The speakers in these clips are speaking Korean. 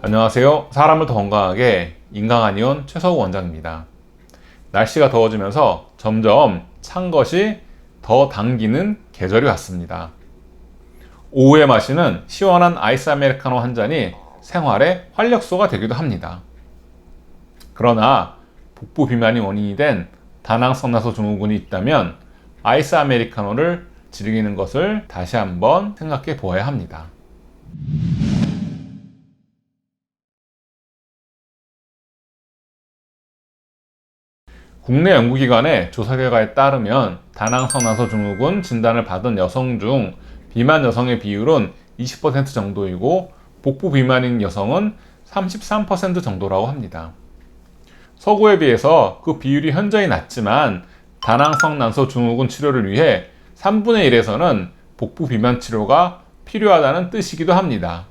안녕하세요. 사람을 더 건강하게 인강한 이온 최서우 원장입니다. 날씨가 더워지면서 점점 찬 것이 더 당기는 계절이 왔습니다. 오후에 마시는 시원한 아이스 아메리카노 한 잔이 생활의 활력소가 되기도 합니다. 그러나 복부 비만이 원인이 된 다낭 성나소 증후군이 있다면 아이스 아메리카노를 즐기는 것을 다시 한번 생각해 보아야 합니다. 국내 연구기관의 조사 결과에 따르면 다낭성나소 증후군 진단을 받은 여성 중 비만 여성의 비율은 20% 정도이고 복부 비만인 여성은 33% 정도라고 합니다. 서구에 비해서 그 비율이 현저히 낮지만 다낭성 난소 증후군 치료를 위해 3분의 1에서는 복부 비만 치료가 필요하다는 뜻이기도 합니다.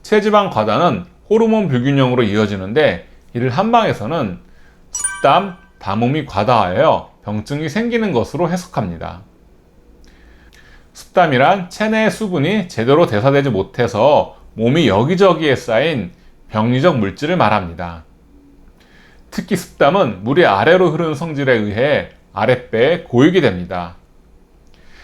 체지방 과다는 호르몬 불균형으로 이어지는데 이를 한방에서는 습담, 담음이 과다하여 병증이 생기는 것으로 해석합니다. 습담이란 체내의 수분이 제대로 대사되지 못해서 몸이 여기저기에 쌓인 병리적 물질을 말합니다. 특히 습담은 물이 아래로 흐르는 성질에 의해 아랫배에 고이게 됩니다.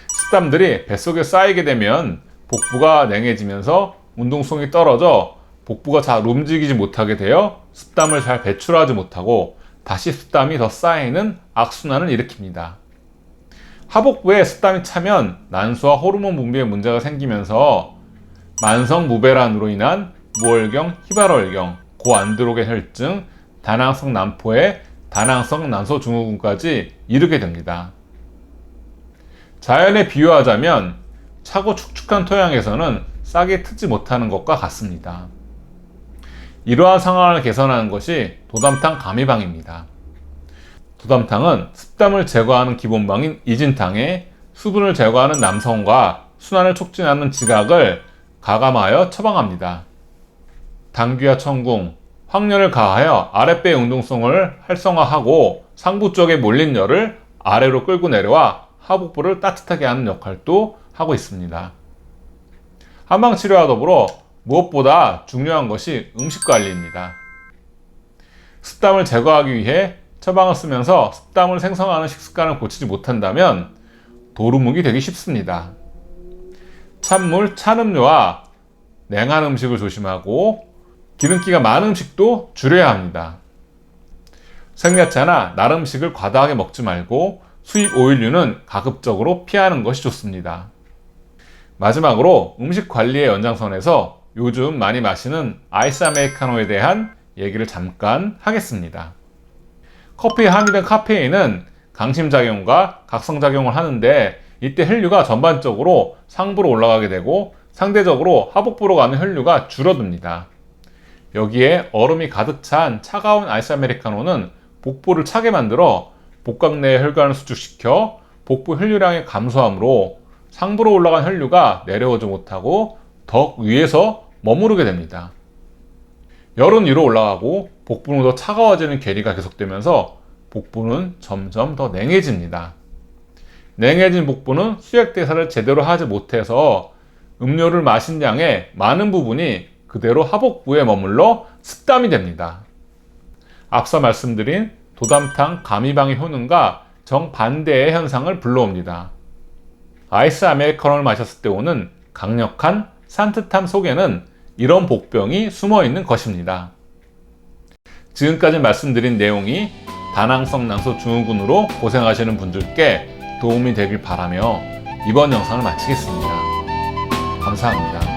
습담들이 뱃속에 쌓이게 되면 복부가 냉해지면서 운동성이 떨어져 복부가 잘 움직이지 못하게 되어 습담을 잘 배출하지 못하고 다시 습담이 더 쌓이는 악순환을 일으킵니다. 하복부에 습담이 차면 난소와 호르몬 분비에 문제가 생기면서 만성 무배란으로 인한 무월경, 히발월경, 고안드로겐 혈증, 다낭성 난포에 다낭성 난소 증후군까지 이르게 됩니다. 자연에 비유하자면 차고 축축한 토양에서는 싹이 트지 못하는 것과 같습니다. 이러한 상황을 개선하는 것이 도담탕 가미방입니다. 도담탕은 습담을 제거하는 기본방인 이진탕에 수분을 제거하는 남성과 순환을 촉진하는 지각을 가감하여 처방합니다. 당귀와 청궁, 확열을 가하여 아랫배의 운동성을 활성화하고 상부 쪽에 몰린 열을 아래로 끌고 내려와 하복부를 따뜻하게 하는 역할도 하고 있습니다. 한방 치료와 더불어 무엇보다 중요한 것이 음식 관리입니다. 습담을 제거하기 위해 처방을 쓰면서 습담을 생성하는 식습관을 고치지 못한다면 도루묵이 되기 쉽습니다. 찬물, 찬 음료와 냉한 음식을 조심하고 기름기가 많은 음식도 줄여야 합니다. 생야채나 날 음식을 과다하게 먹지 말고 수입 오일류는 가급적으로 피하는 것이 좋습니다. 마지막으로 음식 관리의 연장선에서 요즘 많이 마시는 아이스 아메리카노에 대한 얘기를 잠깐 하겠습니다. 커피에 함유된 카페인은 강심작용과 각성작용을 하는데 이때 혈류가 전반적으로 상부로 올라가게 되고 상대적으로 하복부로 가는 혈류가 줄어듭니다. 여기에 얼음이 가득 찬 차가운 아이스 아메리카노는 복부를 차게 만들어 복각 내의 혈관을 수축시켜 복부 혈류량이 감소하므로 상부로 올라간 혈류가 내려오지 못하고 더 위에서 머무르게 됩니다. 열은 위로 올라가고 복부는 더 차가워지는 괴리가 계속되면서 복부는 점점 더 냉해집니다. 냉해진 복부는 수액 대사를 제대로 하지 못해서 음료를 마신 양의 많은 부분이 그대로 하복부에 머물러 습담이 됩니다. 앞서 말씀드린 도담탕 가미방의 효능과 정반대의 현상을 불러옵니다. 아이스 아메리카노를 마셨을 때 오는 강력한 산뜻함 속에는 이런 복병이 숨어 있는 것입니다. 지금까지 말씀드린 내용이 다낭성 난소 증후군으로 고생하시는 분들께 도움이 되길 바라며 이번 영상을 마치겠습니다. 감사합니다.